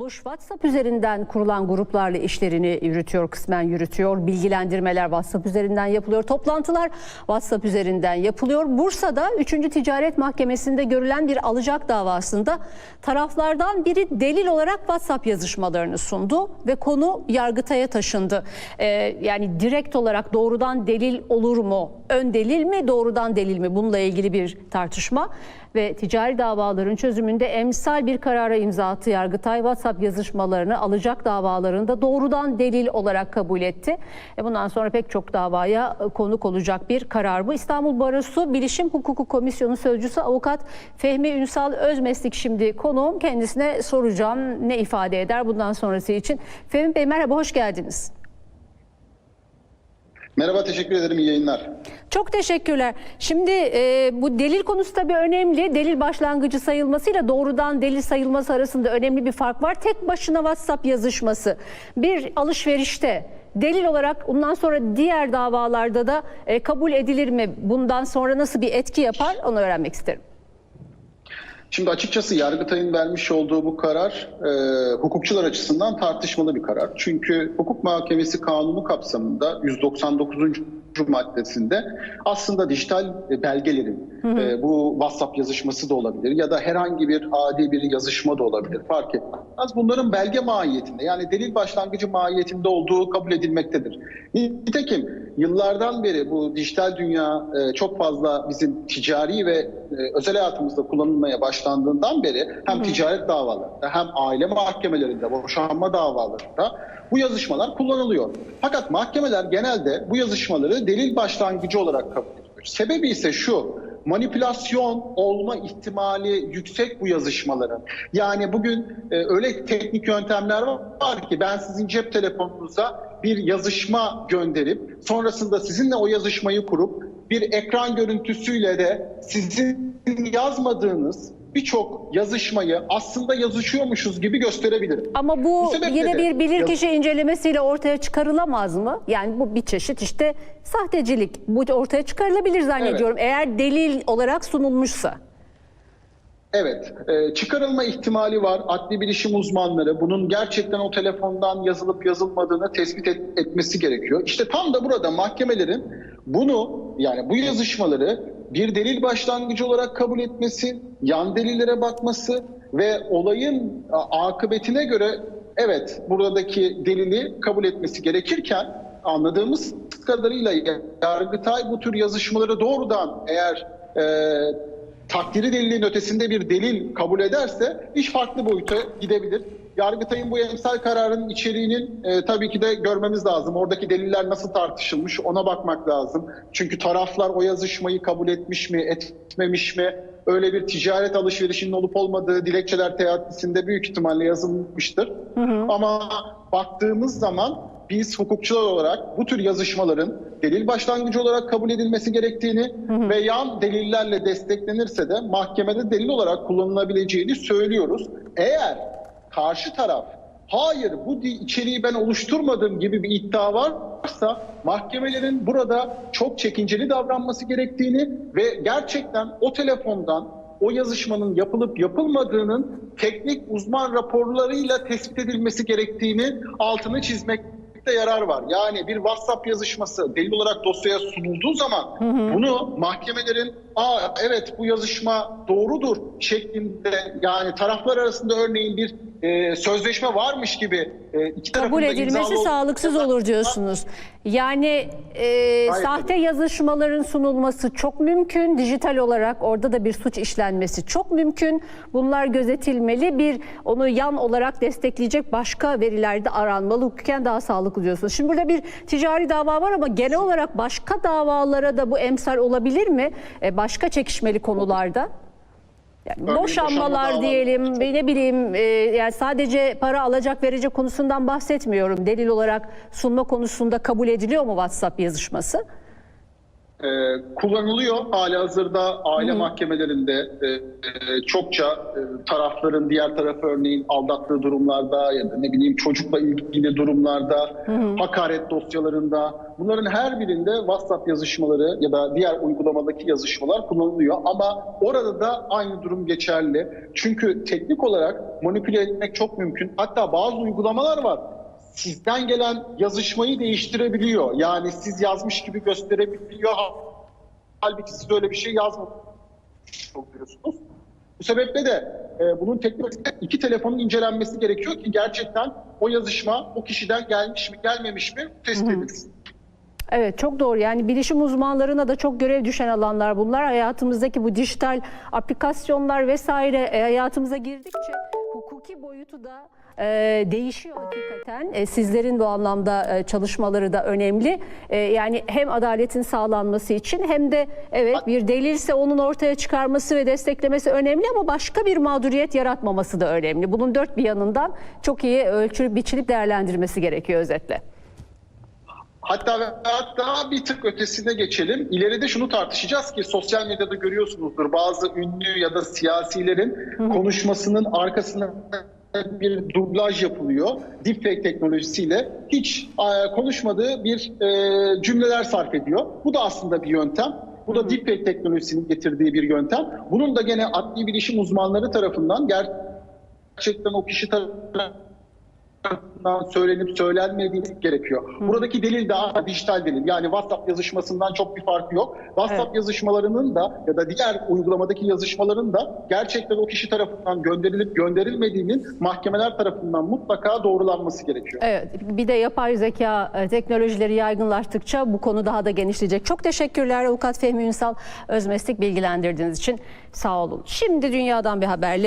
Boş WhatsApp üzerinden kurulan gruplarla işlerini yürütüyor, kısmen yürütüyor. Bilgilendirmeler WhatsApp üzerinden yapılıyor. Toplantılar WhatsApp üzerinden yapılıyor. Bursa'da 3. Ticaret Mahkemesi'nde görülen bir alacak davasında taraflardan biri delil olarak WhatsApp yazışmalarını sundu ve konu Yargıtay'a taşındı. Ee, yani direkt olarak doğrudan delil olur mu? Ön delil mi, doğrudan delil mi? Bununla ilgili bir tartışma ve ticari davaların çözümünde emsal bir karara imza attı Yargıtay. WhatsApp yazışmalarını alacak davalarında doğrudan delil olarak kabul etti. E bundan sonra pek çok davaya e, konuk olacak bir karar bu. İstanbul Barosu Bilişim Hukuku Komisyonu Sözcüsü Avukat Fehmi Ünsal Özmeslik şimdi konuğum. Kendisine soracağım ne ifade eder bundan sonrası için. Fehmi Bey merhaba, hoş geldiniz. Merhaba, teşekkür ederim. İyi yayınlar. Çok teşekkürler. Şimdi e, bu delil konusu tabii önemli. Delil başlangıcı sayılmasıyla doğrudan delil sayılması arasında önemli bir fark var. Tek başına WhatsApp yazışması bir alışverişte delil olarak bundan sonra diğer davalarda da e, kabul edilir mi? Bundan sonra nasıl bir etki yapar? Onu öğrenmek isterim. Şimdi açıkçası Yargıtay'ın vermiş olduğu bu karar e, hukukçular açısından tartışmalı bir karar. Çünkü hukuk muhakemesi kanunu kapsamında 199. maddesinde. Aslında dijital belgelerin e, bu WhatsApp yazışması da olabilir ya da herhangi bir adi bir yazışma da olabilir fark etmez. Bunların belge mahiyetinde yani delil başlangıcı mahiyetinde olduğu kabul edilmektedir. Nitekim yıllardan beri bu dijital dünya e, çok fazla bizim ticari ve e, özel hayatımızda kullanılmaya başlandığından beri hem ticaret davalarında hem aile mahkemelerinde, boşanma davalarında bu yazışmalar kullanılıyor. Fakat mahkemeler genelde bu yazışmaları delil başlangıcı olarak kabul ediyor. Sebebi ise şu, manipülasyon olma ihtimali yüksek bu yazışmaların. Yani bugün e, öyle teknik yöntemler var ki ben sizin cep telefonunuza bir yazışma gönderip sonrasında sizinle o yazışmayı kurup bir ekran görüntüsüyle de sizin yazmadığınız birçok yazışmayı aslında yazışıyormuşuz gibi gösterebilirim. Ama bu, Bu yine bir bilirkişi incelemesiyle ortaya çıkarılamaz mı? Yani bu bir çeşit işte sahtecilik. Bu ortaya çıkarılabilir zannediyorum. Eğer delil olarak sunulmuşsa. Evet, e, çıkarılma ihtimali var. Adli bilişim uzmanları bunun gerçekten o telefondan yazılıp yazılmadığını tespit et- etmesi gerekiyor. İşte tam da burada mahkemelerin bunu yani bu yazışmaları bir delil başlangıcı olarak kabul etmesi, yan delillere bakması ve olayın akıbetine göre evet buradaki delili kabul etmesi gerekirken anladığımız kadarıyla Yargıtay bu tür yazışmaları doğrudan eğer e, takdiri delilin ötesinde bir delil kabul ederse iş farklı boyuta gidebilir. Yargıtay'ın bu emsal kararının içeriğinin e, tabii ki de görmemiz lazım. Oradaki deliller nasıl tartışılmış ona bakmak lazım. Çünkü taraflar o yazışmayı kabul etmiş mi, etmemiş mi? Öyle bir ticaret alışverişinin olup olmadığı dilekçeler teatisinde büyük ihtimalle yazılmıştır. Ama baktığımız zaman biz hukukçular olarak bu tür yazışmaların delil başlangıcı olarak kabul edilmesi gerektiğini ve yan delillerle desteklenirse de mahkemede delil olarak kullanılabileceğini söylüyoruz. Eğer karşı taraf hayır bu içeriği ben oluşturmadım gibi bir iddia varsa mahkemelerin burada çok çekinceli davranması gerektiğini ve gerçekten o telefondan o yazışmanın yapılıp yapılmadığının teknik uzman raporlarıyla tespit edilmesi gerektiğini altını çizmekte yarar var. Yani bir WhatsApp yazışması delil olarak dosyaya sunulduğu zaman bunu mahkemelerin aa evet bu yazışma doğrudur şeklinde yani taraflar arasında örneğin bir e, sözleşme varmış gibi e, iki kabul edilmesi sağlıksız olur diyorsunuz. Yani e, sahte yazışmaların sunulması çok mümkün. Dijital olarak orada da bir suç işlenmesi çok mümkün. Bunlar gözetilmeli. Bir onu yan olarak destekleyecek başka verilerde aranmalı. Hukuken daha sağlıklı diyorsunuz. Şimdi burada bir ticari dava var ama genel olarak başka davalara da bu emsal olabilir mi? E, başka çekişmeli konularda? Yani Örneğin boşanmalar boşanma diyelim, ne bileyim e, yani sadece para alacak verecek konusundan bahsetmiyorum. Delil olarak sunma konusunda kabul ediliyor mu WhatsApp yazışması? E, kullanılıyor. Hali hazırda aile mahkemelerinde e, e, çokça e, tarafların diğer tarafı örneğin aldattığı durumlarda ya da ne bileyim çocukla ilgili durumlarda, hakaret dosyalarında bunların her birinde WhatsApp yazışmaları ya da diğer uygulamadaki yazışmalar kullanılıyor. Ama orada da aynı durum geçerli. Çünkü teknik olarak manipüle etmek çok mümkün. Hatta bazı uygulamalar var sizden gelen yazışmayı değiştirebiliyor. Yani siz yazmış gibi gösterebiliyor. Halbuki siz öyle bir şey yazmamış oluyorsunuz. Bu sebeple de e, bunun teknik iki telefonun incelenmesi gerekiyor ki gerçekten o yazışma o kişiden gelmiş mi gelmemiş mi tespit edilsin. Evet çok doğru yani bilişim uzmanlarına da çok görev düşen alanlar bunlar. Hayatımızdaki bu dijital aplikasyonlar vesaire e, hayatımıza girdikçe boyutu da e, değişiyor hakikaten. E, sizlerin bu anlamda e, çalışmaları da önemli. E, yani hem adaletin sağlanması için hem de evet bir delilse onun ortaya çıkarması ve desteklemesi önemli ama başka bir mağduriyet yaratmaması da önemli. Bunun dört bir yanından çok iyi ölçülüp biçilip değerlendirmesi gerekiyor özetle. Hatta hatta bir tık ötesine geçelim. İleride şunu tartışacağız ki sosyal medyada görüyorsunuzdur bazı ünlü ya da siyasilerin konuşmasının arkasına bir dublaj yapılıyor. Deepfake teknolojisiyle hiç e, konuşmadığı bir e, cümleler sarf ediyor. Bu da aslında bir yöntem. Bu da deepfake teknolojisinin getirdiği bir yöntem. Bunun da gene adli bilişim uzmanları tarafından gerçekten o kişi tarafından tarafından söylenip söylenmediğini gerekiyor. Buradaki delil daha dijital delil. Yani WhatsApp yazışmasından çok bir farkı yok. WhatsApp Evet. yazışmalarının da ya da diğer uygulamadaki yazışmaların da gerçekten o kişi tarafından gönderilip gönderilmediğinin mahkemeler tarafından mutlaka doğrulanması gerekiyor. Evet, bir de yapay zeka e, teknolojileri yaygınlaştıkça bu konu daha da genişleyecek. Çok teşekkürler Avukat Fehmi Ünsal Özmeslik bilgilendirdiğiniz için. Sağ olun. Şimdi dünyadan bir haberle